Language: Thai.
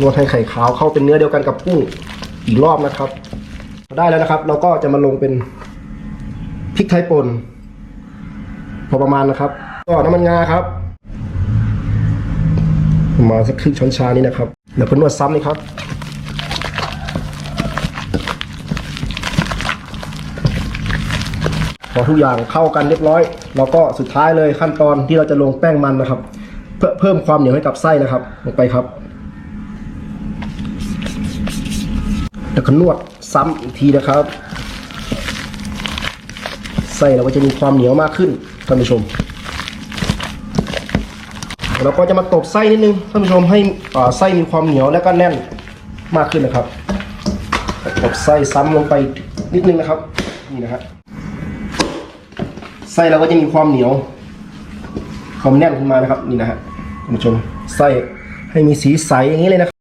นวดให้ไข่ขาวเข้าเป็นเนื้อเดียวกันกับกุ้งอีกรอบนะครับ ได้แล้วนะครับ เราก็จะมาลงเป็นพริกไทยป่นพอประมาณนะครับ ก็น้ำมันงาครับประมาณสักครึ่งช้อนชานี้นะครับเดี๋ยวเพิ่นนวดซ้ำนี่ครับพอทุกอย่างเข้ากันเรียบร้อย เราก็สุดท้ายเลยขั้นตอนที่เราจะลงแป้งมันนะครับ เพื่อเพิ่มความเหนียวให้กับไส้นะครับ ลงไปครับ แล้วก็นวดซ้ำอีกทีนะครับไส้เราก็จะมีความเหนียวมากขึ้นท่านผู้ชม เราก็จะมาตบไส้นิดนึงท่านผู้ชมให้ไส้มีความเหนียวและก็แน่นมากขึ้นนะครับตบไส้ซ้ำลงไปนิดนึงนะครับนี่นะฮะไส้เราก็จะมีความเหนียวความแน่นขึ้นมานะครับนี่นะฮะท่านผู้ชมไส้ให้มีสีใสอย่างนี้เลยนะครับ